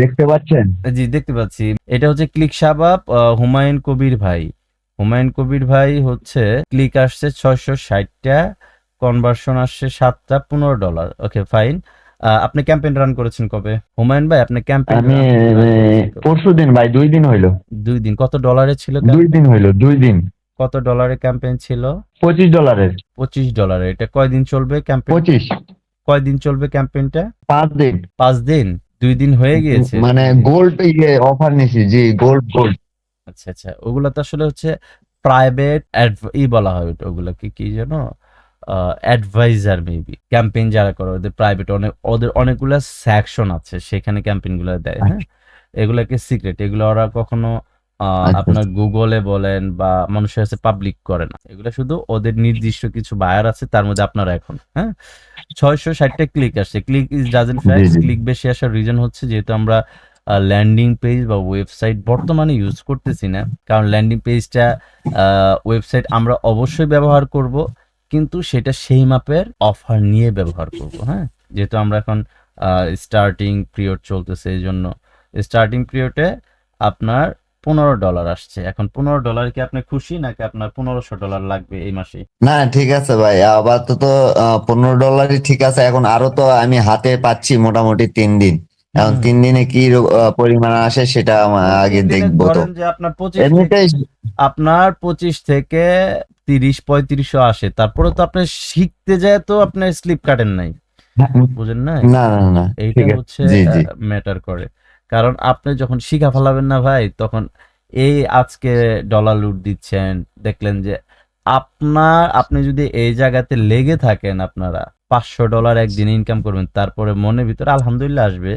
দেখতে পাচ্ছেন? জি দেখতে পাচ্ছি। এটা হচ্ছে ক্লিক শাবাব হুমায়ুন কবির ভাই। হুমায়ুন কবির ভাই হচ্ছে ক্লিক আসছে ছয়শো ষাটটা কনভার্সন আসছে সাতটা পনেরো ডলার ওকে ফাইন আপনি ক্যাম্পেইন রান করেছেন কবে? হুমায়ুন ভাই আপনি ক্যাম্পেইন আমি পরশু দিন ভাই দুই দিন হইল। দুই দিন। কত ডলারে ছিল দুই দিন হইল দুই দিন। কত ডলারে ক্যাম্পেইন ছিল? পঁচিশ ডলারের পঁচিশ ডলারে এটা কয়দিন চলবে ক্যাম্পেইন পঁচিশ। কয়দিন চলবে ক্যাম্পেইনটা পাঁচ দিন। পাঁচ দিন? দুই দিন হয়ে গিয়েছে? মানে গোল্ড ইয়ে অফার নিছি জি গোল্ড গোল্ড আচ্ছা আচ্ছা ওগুলো তো আসলে হচ্ছে প্রাইভেট ই বলা হয় ওগুলা ওগুলোকে কি যেন অ্যাডভাইজার মেবি ক্যাম্পেইন যারা করে ওদের প্রাইভেট অনেক ওদের অনেকগুলা সেকশন আছে সেখানে ক্যাম্পেইনগুলো দেয় হ্যাঁ? এগুলাকে সিক্রেট এগুলো ওরা কখনো আচ্ছা। আপনার গুগলে বলেন বা মানুষের কাছে পাবলিক করে না এগুলো শুধু ওদের নির্দিষ্ট কিছু বায়ার আছে তার মধ্যে আপনারা এখন হ্যাঁ? ছয়শো ষাটটা ক্লিক আসছে। Click is doesn't fact. Click বেশি আসার রিজন হচ্ছে যেহেতু আমরা ল্যান্ডিং পেজ বা ওয়েবসাইট বর্তমানে ইউজ করতেছি না। কারণ ল্যান্ডিং পেজটা ওয়েবসাইট আমরা অবশ্যই ব্যবহার করব কিন্তু সেটা সেই মাপের অফার নিয়ে ব্যবহার করব হ্যাঁ? যেহেতু আমরা এখন স্টার্টিং পিরিয়ড চলতেছে এই জন্য স্টার্টিং পিরিয়ডে আপনার পনেরো ডলার আসছে। এখন পনেরো ডলার কি আপনি খুশি নাকি আপনার পনেরোশো ডলার লাগবে এই মাসে? না ঠিক আছে ভাই। আপাতত পনেরো ডলারই ঠিক আছে। এখন আরও তো আমি হাতে পাচ্ছি মোটামুটি তিন দিন। এখন তিন দিনে কি পরিমাণ আসে সেটা আগে দেখব তো। যে আপনার পঁচিশ আপনার পঁচিশ থেকে তিরিশ পঁয়ত্রিশও আসে। তারপরে তো আপনি শিখতে যায় তো আপনি স্লিপ কাটেন নাই। বুঝেন না না না এইটা হচ্ছে ম্যাটার করে। কারণ আপনি যখন শিখা ফেলাবেন না ভাই, তখন এই আজকে ডলার লুট দিচ্ছেন, দেখলেন যে আপনার, আপনি যদি এই জায়গাতে লেগে থাকেন আপনারা, পাঁচশো ডলার একদিন ইনকাম করবেন, তারপরে মনের ভিতরে আলহামদুলিল্লাহ আসবে,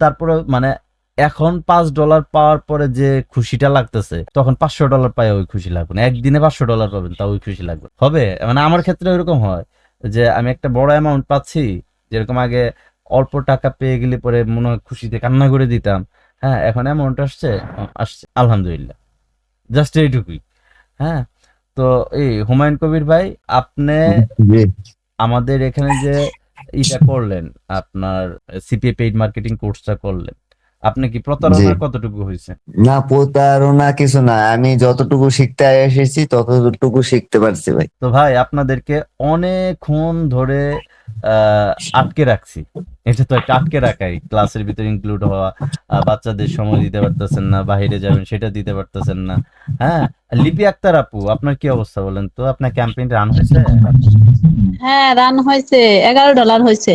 তারপরে মানে এখন পাঁচ ডলার পাওয়ার পরে যে খুশিটা লাগতেছে, তখন পাঁচশো ডলার পায় ওই খুশি লাগবে না, একদিনে পাঁচশো ডলার পাবেন তা ওই খুশি লাগবে হবে? মানে আমার ক্ষেত্রে এরকম হয় যে আমি একটা বড় অ্যামাউন্ট পাচ্ছি, যেরকম আগে অল্প টাকা পেয়ে গেলে পরে মনে হয় খুশিতে কান্না করে দিতাম। হ্যাঁ এখন অ্যামাউন্ট আসছে আসছে আলহামদুলিল্লাহ। জাস্ট এইটুকুই। হ্যাঁ তো এই হুমায়ুন কবির ভাই আপনি আমাদের এখানে যে ইটা করলেন আপনার সিপিএ পেইড মার্কেটিং কোর্সটা করলেন আপনি কি প্রতারণা কতটুকু হয়েছে? না প্রতারণা কিছু না আমি যতটুকু শিখতে এসেছি ততটুকু শিখতে পারছি ভাই। তো ভাই আপনাদেরকে অনেকক্ষণ ধরে আটকে রাখছি। এটা তো একটা আটকে রাখাই ক্লাসের ভিতরে ইনক্লুড হওয়া বাচ্চাদের সময় দিতে পারতেছেন না বাইরে যাবেন সেটা দিতে পারতেছেন না। হ্যাঁ লিপি আক্তার আপু আপনার কি অবস্থা বলেন তো? আপনার ক্যাম্পেইন রান হয়েছে? হ্যাঁ রান হয়েছে এগারো ডলার হয়েছে।